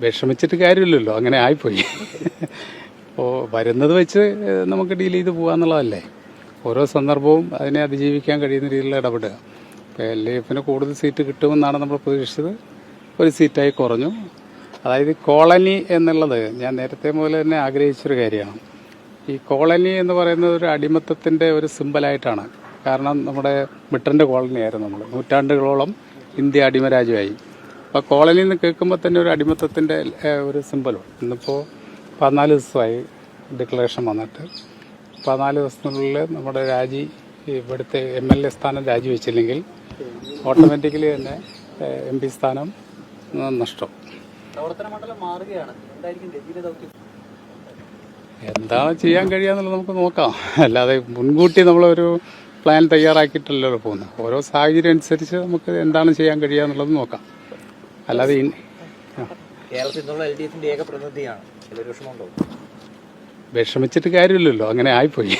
വിഷമിച്ചിട്ട് കാര്യമില്ലല്ലോ അങ്ങനെ ആയിപ്പോയി. അപ്പോൾ വരുന്നത് വെച്ച് നമുക്ക് ഡീൽ ചെയ്ത് പോകാന്നുള്ളതല്ലേ ഓരോ സന്ദർഭവും അതിനെ അതിജീവിക്കാൻ കഴിയുന്ന രീതിയിലുള്ള ഇടപെടുക. ഇപ്പോൾ എൽ ഡി എഫിന് കൂടുതൽ സീറ്റ് കിട്ടുമെന്നാണ് നമ്മൾ പ്രതീക്ഷിച്ചത്. ഒരു സീറ്റായി കുറഞ്ഞു. അതായത് കോളനി എന്നുള്ളത് ഞാൻ നേരത്തെ മുതൽ തന്നെ ആഗ്രഹിച്ചൊരു കാര്യമാണ്. ഈ കോളനി എന്ന് പറയുന്നത് ഒരു അടിമത്തത്തിന്റെ ഒരു സിമ്പലായിട്ടാണ് കാരണം നമ്മുടെ ബ്രിട്ടന്റെ കോളനിയായിരുന്നു നമ്മൾ. നൂറ്റാണ്ടുകളോളം ഇന്ത്യ അടിമരാജ്യമായി. അപ്പോൾ കോളനി എന്ന് കേൾക്കുമ്പോൾ തന്നെ ഒരു അടിമത്തത്തിന്റെ ഒരു സിമ്പലുണ്ട് ഇന്നിപ്പോൾ പതിനാല് ദിവസമായി ഡിക്ലറേഷൻ വന്നിട്ട്. പതിനാല് ദിവസത്തിനുള്ളിൽ നമ്മുടെ രാജി ഇവിടുത്തെ എം എൽ എ സ്ഥാനം രാജിവെച്ചില്ലെങ്കിൽ ഓട്ടോമാറ്റിക്കലി തന്നെ എം പി സ്ഥാനം നഷ്ടം. എന്താണ് ചെയ്യാൻ കഴിയാന്നുള്ളത് നമുക്ക് നോക്കാം. അല്ലാതെ മുൻകൂട്ടി നമ്മളൊരു പ്ലാൻ തയ്യാറാക്കിയിട്ടല്ലോ പോകുന്നത്. ഓരോ സാഹചര്യം അനുസരിച്ച് നമുക്ക് എന്താണ് ചെയ്യാൻ കഴിയുക എന്നുള്ളത് നോക്കാം. അല്ലാതെ ഇൻ- ആ. കേരളത്തിൽ നിന്നുള്ള എൽ ഡി എഫിന്റെ ഏക പ്രതിനിധിയാണ്. ചിലർ വിഷമമുണ്ടോ? വിഷമിച്ചിട്ട് കാര്യമില്ലല്ലോ. അങ്ങനെ ആയിപ്പോയി.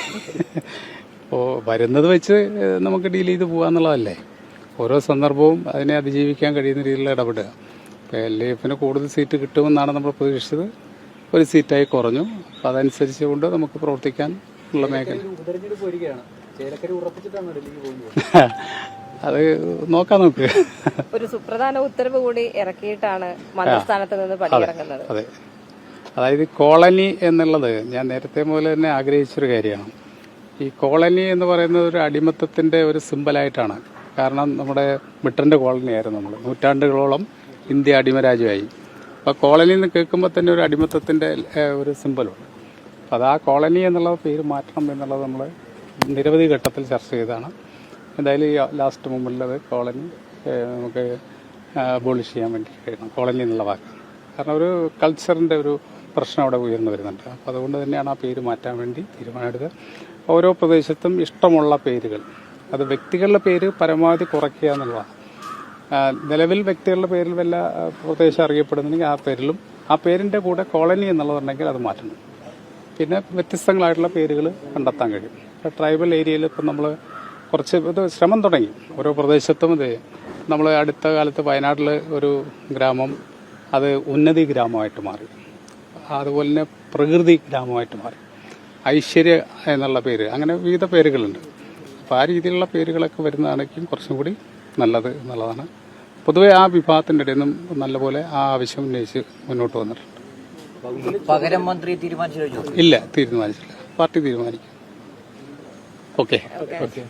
അപ്പോൾ വരുന്നത് വെച്ച് നമുക്ക് ഡീൽ ചെയ്ത് പോകാന്നുള്ളതല്ലേ ഓരോ സന്ദർഭവും അതിനെ അതിജീവിക്കാൻ കഴിയുന്ന രീതിയിൽ ഇടപെടുക. ഇപ്പോൾ എൽ ഡി എഫിന് കൂടുതൽ സീറ്റ് കിട്ടുമെന്നാണ് നമ്മൾ പ്രതീക്ഷിച്ചത്. ഒരു സീറ്റായി കുറഞ്ഞു. അപ്പോൾ അതനുസരിച്ച് കൊണ്ട് നമുക്ക് പ്രവർത്തിക്കാൻ ഉള്ള മേഖല. അത് നോക്കാം. നമുക്ക് ഒരു സുപ്രധാന ഉത്തരവ് കൂടി ഇറക്കിയിട്ടാണ് മന്ത്രിസ്ഥാനത്ത് നിന്ന് പടിയിറങ്ങുന്നത് അതെ അതായത് കോളനി എന്നുള്ളത് ഞാൻ നേരത്തെ മുതൽ തന്നെ ആഗ്രഹിച്ചൊരു കാര്യമാണ്. ഈ കോളനി എന്ന് പറയുന്നത് ഒരു അടിമത്തത്തിന്റെ ഒരു സിമ്പലായിട്ടാണ്. കാരണം നമ്മുടെ ബ്രിട്ടന്റെ കോളനി ആയിരുന്നു നമ്മൾ നൂറ്റാണ്ടുകളോളം ഇന്ത്യ അടിമരാജ്യമായി. അപ്പോൾ കോളനി എന്ന് കേൾക്കുമ്പോൾ തന്നെ ഒരു അടിമത്തത്തിന്റെ ഒരു സിമ്പലുണ്ട്. അപ്പോൾ അത് ആ കോളനി എന്നുള്ള പേര് മാറ്റണം എന്നുള്ളത് നമ്മൾ നിരവധി ഘട്ടത്തിൽ ചർച്ച ചെയ്തതാണ്. എന്തായാലും ഈ ലാസ്റ്റ് മുമ്പുള്ളത് കോളനി നമുക്ക് ബോളിഷ് ചെയ്യാൻ വേണ്ടി കഴിയണം കോളനി എന്നുള്ള വാക്ക്. കാരണം ഒരു കൾച്ചറിന്റെ ഒരു പ്രശ്നം അവിടെ ഉയർന്നു വരുന്നുണ്ട്. അപ്പോൾ അതുകൊണ്ട് തന്നെയാണ് ആ പേര് മാറ്റാൻ വേണ്ടി തീരുമാനമെടുത്തത് ഓരോ പ്രദേശത്തും ഇഷ്ടമുള്ള പേരുകൾ. അത് വ്യക്തികളുടെ പേര് പരമാവധി കുറയ്ക്കുക എന്നുള്ളതാണ്. നിലവിൽ വ്യക്തികളുടെ പേരിൽ വല്ല പ്രദേശം അറിയപ്പെടുന്നുണ്ടെങ്കിൽ ആ പേരിലും ആ പേരിന്റെ കൂടെ കോളനി എന്നുള്ളതുണ്ടെങ്കിൽ അത് മാറ്റണം. പിന്നെ വ്യത്യസ്തങ്ങളായിട്ടുള്ള പേരുകൾ കണ്ടെത്താൻ കഴിയും. ട്രൈബൽ ഏരിയയിൽ ഇപ്പം നമ്മൾ കുറച്ച് ഇത് ശ്രമം തുടങ്ങി. ഓരോ പ്രദേശത്തും ഇത് നമ്മൾ അടുത്ത കാലത്ത് വയനാട്ടിൽ ഒരു ഗ്രാമം അത് ഉന്നതി ഗ്രാമമായിട്ട് മാറി. അതുപോലെ തന്നെ പ്രകൃതി ഗ്രാമമായിട്ട് മാറി. ഐശ്വര്യ എന്നുള്ള പേര് അങ്ങനെ വിവിധ പേരുകളുണ്ട്. അപ്പോൾ ആ രീതിയിലുള്ള പേരുകളൊക്കെ വരുന്നതാണെങ്കിൽ കുറച്ചും കൂടി നല്ലത് എന്നുള്ളതാണ്. പൊതുവെ ആ വിഭാഗത്തിന്റെ ഇടയിൽ നിന്നും നല്ലപോലെ ആ ആവശ്യം ഉന്നയിച്ച് മുന്നോട്ട് വന്നിട്ടുണ്ട്. പകരം മന്ത്രി തീരുമാനിച്ചു ഇല്ല തീരുമാനിച്ചില്ല. പാർട്ടി തീരുമാനിക്കും. ഓക്കെ. ഓക്കെ.